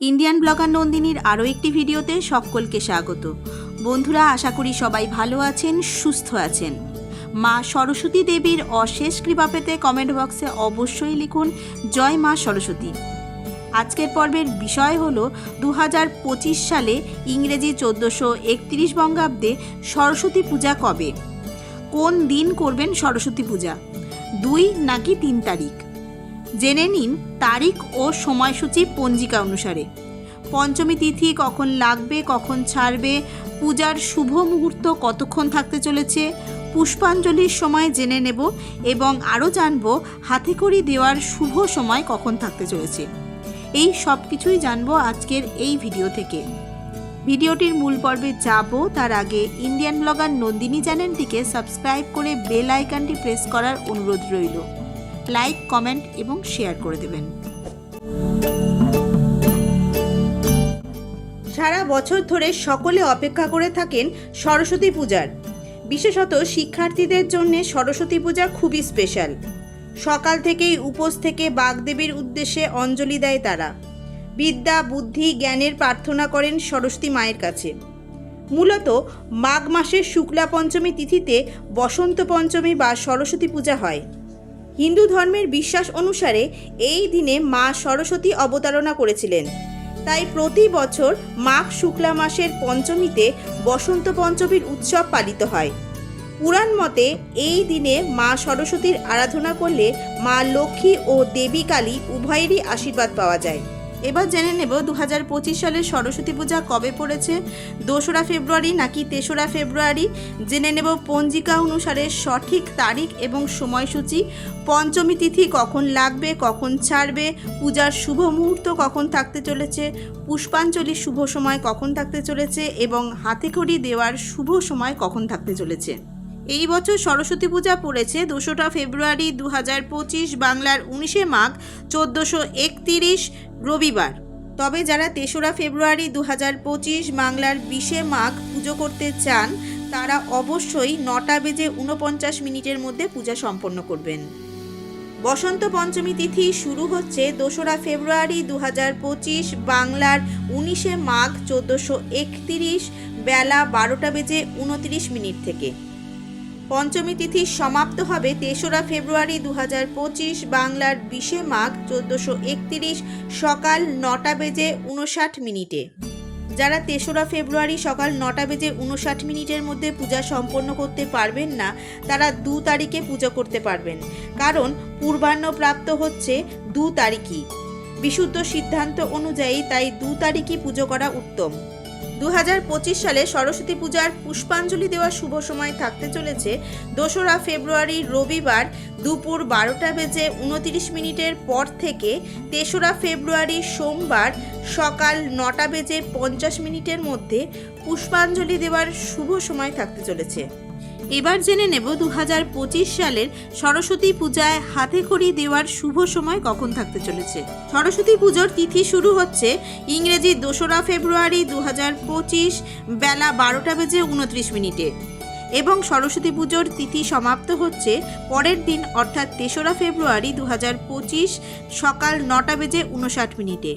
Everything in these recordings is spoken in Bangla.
ইন্ডিয়ান ব্লগার নন্দিনীর আরও একটি ভিডিওতে সকলকে স্বাগত। বন্ধুরা, আশা করি সবাই ভালো আছেন, সুস্থ আছেন। মা সরস্বতী দেবীর অশেষ কৃপা পেতে কমেন্ট বক্সে অবশ্যই লিখুন, জয় মা সরস্বতী। আজকের পর্বের বিষয় হল দু হাজার পঁচিশ সালে ইংরেজি চোদ্দোশো একত্রিশ বঙ্গাব্দে সরস্বতী পূজা কবে? কোন দিন করবেন সরস্বতী পূজা? দুই নাকি তিন তারিখ? জেনে নিন তারিখ ও সময়সূচি পঞ্জিকা অনুসারে। পঞ্চমী তিথি কখন লাগবে, কখন ছাড়বে, পূজার শুভ মুহূর্ত কতক্ষণ থাকতে চলেছে, পুষ্পাঞ্জলির সময় জেনে নেব এবং আরও জানব হাতেখড়ি দেওয়ার শুভ সময় কখন থাকতে চলেছে। এই সব কিছুই জানব আজকের এই ভিডিও থেকে। ভিডিওটির মূল পর্বে যাব, তার আগে ইন্ডিয়ান ব্লগার নন্দিনী চ্যানেলটিকে সাবস্ক্রাইব করে বেল আইকনটি প্রেস করার অনুরোধ রইল। লাইক, কমেন্ট এবং শেয়ার করে দেবেন। সারা বছর ধরে সকলে অপেক্ষা করে থাকেন সরস্বতী পূজার। বিশেষত শিক্ষার্থীদের জন্য সরস্বতী পূজা খুবই স্পেশাল। সকাল থেকেই উপোস থেকে বাগদেবীর উদ্দেশ্যে অঞ্জলি দেয় তারা। বিদ্যা, বুদ্ধি, জ্ঞানের প্রার্থনা করেন সরস্বতী মায়ের কাছে। মূলত মাঘ মাসের শুক্লা পঞ্চমী তিথিতে বসন্ত পঞ্চমী বা সরস্বতী পূজা হয়। হিন্দু ধর্মের বিশ্বাস অনুসারে এই দিনে মা সরস্বতী অবতারণা করেছিলেন। তাই প্রতি বছর মাঘ শুক্লা মাসের পঞ্চমীতে বসন্ত পঞ্চমীর উৎসব পালিত হয়। পুরাণ মতে এই দিনে মা সরস্বতীর আরাধনা করলে মা লক্ষ্মী ও দেবী কালী উভয়েরই আশীর্বাদ পাওয়া যায়। এবার জেনে নেব দু হাজার পঁচিশ সালের সরস্বতী পূজা কবে পড়েছে? দোসরা ফেব্রুয়ারি নাকি তেসরা ফেব্রুয়ারি? জেনে নেব পঞ্জিকা অনুসারে সঠিক তারিখ এবং সময়সূচি। পঞ্চমী তিথি কখন লাগবে, কখন ছাড়বে? পূজার শুভ মুহূর্ত কখন থাকতে চলেছে? পুষ্পাঞ্জলির শুভ সময় কখন থাকতে চলেছে? এবং হাতেখড়ি দেওয়ার শুভ সময় কখন থাকতে চলেছে? এই বছর সরস্বতী পূজা পড়েছে দোসরা ফেব্রুয়ারি দু হাজার পঁচিশ, বাংলার উনিশে মাঘ, চোদ্দোশো একতিরিশ রবিবার। তবে যারা তেসরা ফেব্রুয়ারি দু পঁচিশ বাংলার বিশে মাঘ পুজো করতে চান, তারা অবশ্যই নটা বেজে উনপঞ্চাশ মিনিটের মধ্যে পূজা সম্পন্ন করবেন। বসন্ত পঞ্চমী তিথি শুরু হচ্ছে দোসরা ফেব্রুয়ারি দু পঁচিশ বাংলার উনিশে মাঘ চোদ্দোশো একতিরিশ বেলা বারোটা বেজে উনতিরিশ মিনিট থেকে। পঞ্চমী তিথি সমাপ্ত হবে তেসরা ফেব্রুয়ারি দু হাজার পঁচিশ, বাংলার বিশে মাঘ চোদ্দোশো সকাল নটা বেজে উনষাট মিনিটে। যারা তেসরা ফেব্রুয়ারি সকাল নটা বেজে উনষাট মিনিটের মধ্যে পূজা সম্পন্ন করতে পারবেন না, তারা দু তারিখে পুজো করতে পারবেন। কারণ পূর্বাহ্ন প্রাপ্ত হচ্ছে দু তারিখই। বিশুদ্ধ সিদ্ধান্ত অনুযায়ী তাই দু তারিখই পুজো করা উত্তম। দু হাজার পঁচিশ সালে সরস্বতী পূজার পুষ্পাঞ্জলি দেওয়ার শুভ সময় থাকতে চলেছে। দোসরা ফেব্রুয়ারি রবিবার দুপুর বারোটা বেজে উনতিরিশ মিনিটের পর থেকে তেসরা ফেব্রুয়ারি সোমবার সকাল নটা বেজে পঞ্চাশ মিনিটের মধ্যে পুষ্পাঞ্জলি দেওয়ার শুভ সময় থাকতে চলেছে। এবার জেনে নেব দু হাজার পঁচিশ সালের সরস্বতী পূজায় হাতে খড়ি দেওয়ার শুভ সময় কখন থাকতে চলেছে। সরস্বতী পুজোর তিথি শুরু হচ্ছে ইংরেজি দোসরা ফেব্রুয়ারি দু হাজার পঁচিশ বেলা বারোটা বেজে উনত্রিশ মিনিটে এবং সরস্বতী পুজোর তিথি সমাপ্ত হচ্ছে পরের দিন, অর্থাৎ তেসরা ফেব্রুয়ারি দু হাজার পঁচিশ সকাল নটা বেজে উনষাট মিনিটে।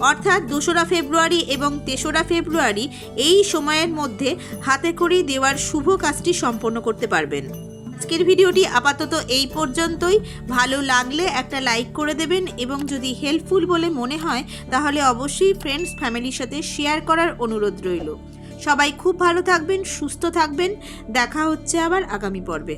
অর্থাৎ দোসরা ফেব্রুয়ারি এবং তেসরা ফেব্রুয়ারি এই সময়ের মধ্যে হাতে খড়ি দেওয়ার শুভ কাজটি সম্পন্ন করতে পারবেন। আজকের ভিডিওটি আপাতত এই পর্যন্তই। ভালো লাগলে একটা লাইক করে দেবেন এবং যদি হেল্পফুল বলে মনে হয়, তাহলে অবশ্যই ফ্রেন্ডস, ফ্যামিলির সাথে শেয়ার করার অনুরোধ রইল। সবাই খুব ভালো থাকবেন, সুস্থ থাকবেন। দেখা হচ্ছে আবার আগামী পর্বে।